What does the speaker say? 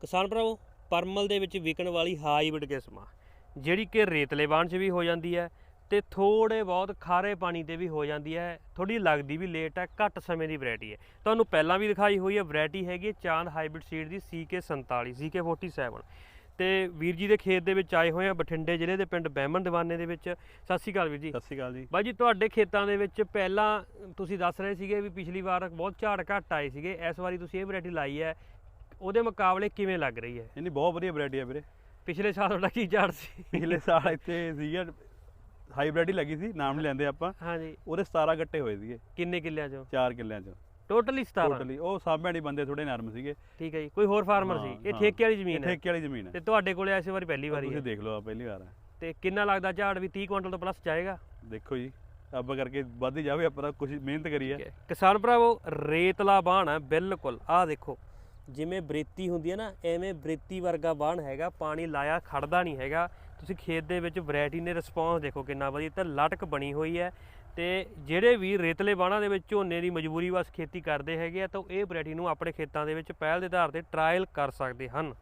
ਕਿਸਾਨ ਭਰਾਵੋ ਪਰਮਲ ਦੇ ਵਿੱਚ ਵਿਕਣ ਵਾਲੀ ਹਾਈਬ੍ਰਿਡ ਕਿਸਮ ਆ ਜਿਹੜੀ ਕਿ ਰੇਤਲੇ ਬਾਣ 'ਚ ਵੀ ਹੋ ਜਾਂਦੀ ਹੈ ਤੇ ਥੋੜੇ ਬਹੁਤ ਖਾਰੇ ਪਾਣੀ ਤੇ ਵੀ ਹੋ ਜਾਂਦੀ ਹੈ। ਥੋੜੀ ਲੱਗਦੀ ਵੀ ਲੇਟ ਹੈ ਘੱਟ ਸਮੇਂ ਦੀ ਵੈਰਾਈਟੀ ਹੈ। ਤੁਹਾਨੂੰ ਪਹਿਲਾਂ ਵੀ ਦਿਖਾਈ ਹੋਈ ਹੈ ਵੈਰਾਈਟੀ ਹੈਗੀ ਚਾਂਦ ਹਾਈਬ੍ਰਿਡ ਸੀਡ ਦੀ CK47 CK47 ਤੇ ਵੀਰ ਜੀ ਦੇ ਖੇਤ ਦੇ ਵਿੱਚ ਆਏ ਹੋਏ ਆ ਬਠਿੰਡੇ ਜ਼ਿਲ੍ਹੇ ਦੇ ਪਿੰਡ ਬਹਿਮਨ ਦੀਵਾਨੇ ਦੇ ਵਿੱਚ। ਸਤਿ ਸ਼੍ਰੀ ਅਕਾਲ ਵੀਰ ਜੀ। ਸਤਿ ਸ਼੍ਰੀ ਅਕਾਲ ਜੀ। ਬਾਈ ਜੀ ਤੁਹਾਡੇ ਖੇਤਾਂ ਦੇ ਵਿੱਚ ਪਹਿਲਾਂ ਤੁਸੀਂ ਦੱਸ ਰਹੇ ਸੀਗੇ ਵੀ ਪਿਛਲੀ ਵਾਰ ਬਹੁਤ ਝਾੜ ਘੱਟ ਆਏ ਸੀਗੇ ਇਸ ਵਾਰੀ ਤੁਸੀਂ ਇਹ ਵੈਰਾਈਟੀ ਲਾਈ ਹੈ। ਉਹਦੇ ਮੁਕਾਬਲੇ ਕਿਵੇਂ ਲੱਗ ਰਹੀ ਹੈ? ਇਹਨੀ ਬਹੁਤ ਵਧੀਆ ਵੈਰਾਈਟੀ ਆ ਵੀਰੇ। ਪਿਛਲੇ ਸਾਲ ਤੁਹਾਡਾ ਕੀ ਝਾੜ ਸੀ? ਪਿਛਲੇ ਸਾਲ ਇੱਥੇ ਸੀਗਾ ਹਾਈਬ੍ਰਿਡ ਹੀ ਲੱਗੀ ਸੀ ਨਾਮ ਨਹੀਂ ਲੈਂਦੇ ਆਪਾਂ। ਹਾਂਜੀ। ਉਹਦੇ 17 ਗੱਟੇ ਹੋਏ ਸੀਗੇ। ਕਿੰਨੇ ਕਿੱਲਿਆਂ ਚੋਂ? 4 ਕਿੱਲਿਆਂ ਚ। ਟੋਟਲੀ 17 ਟੋਟਲੀ ਉਹ ਸਾਹਮਣੇ ਵਾਲੀ ਬੰਦੇ ਥੋੜੇ ਨਰਮ ਸੀਗੇ। ਠੀਕ ਹੈ ਜੀ ਕੋਈ ਹੋਰ ਫਾਰਮਰ ਸੀ? ਹਾਂ, ਇਹ ਹਾਂ। ਠੇਕੇ ਵਾਲੀ ਜ਼ਮੀਨ ਹੈ। ਠੇਕੇ ਵਾਲੀ ਜ਼ਮੀਨ ਹੈ। ਤੇ ਤੁਹਾਡੇ ਕੋਲੇ ਐਸੇ ਵਾਰੀ ਪਹਿਲੀ ਵਾਰੀ ਤੁਸੀਂ ਹੈ। ਦੇਖ ਲਓ ਆ ਪਹਿਲੀ ਵਾਰ ਹੈ। ਤੇ ਕਿੰਨਾ ਲੱਗਦਾ ਝਾੜ ਵੀ 30 ਕੁਇੰਟਲ ਤੋਂ ਪਲੱਸ ਜਾਏਗਾ? ਦੇਖੋ ਜੀ ਅੱਬ ਕਰਕੇ ਵੱਧ ਹੀ ਜਾਵੇ ਆਪਾਂ ਕੁਝ ਮਿਹਨਤ ਕਰੀ ਹੈ। ਹੈ। ਕਿਸਾਨ ਭਰਾਵੋ ਰੇਤਲਾ ਬਾਣ ਹੈ ਬਿਲਕੁਲ। ਆਹ ਦੇਖੋ ਜਿਵੇਂ ਬਰੇਤੀ ਹੁੰਦੀ ਹੈ ਨਾ, ਐਵੇਂ ਬਰੇਤੀ ਵਰਗਾ ਬਾਣ ਹੈਗਾ, ਪਾਣੀ ਲਾਇਆ ਖੜਦਾ ਨਹੀਂ ਹੈਗਾ। ਤੁਸੀਂ ਖੇਤ ਦੇ ਵਿੱਚ ਵੈਰਾਈਟੀ ਨੇ ਰਿਸਪੌਂਸ ਦੇਖੋ ਕਿੰਨਾ ਵਧੀਆ, ਤਾਂ ਲਟਕ ਬਣੀ ਹੋਈ ਹੈ। ਤੇ ਜਿਹੜੇ ਵੀ ਰੇਤਲੇ ਬਾਣਾਂ ਦੇ ਵਿੱਚ ਝੋਨੇ ਦੀ ਮਜਬੂਰੀ ਵਸ ਖੇਤੀ ਕਰਦੇ ਹੈਗੇ ਆ, ਤਾਂ ਉਹ ਇਹ ਵੈਰਾਈਟੀ ਨੂੰ ਆਪਣੇ ਖੇਤਾਂ ਦੇ ਵਿੱਚ ਪਹਿਲ ਦੇ ਆਧਾਰ ਤੇ ਟਰਾਇਲ ਕਰ ਸਕਦੇ ਹਨ।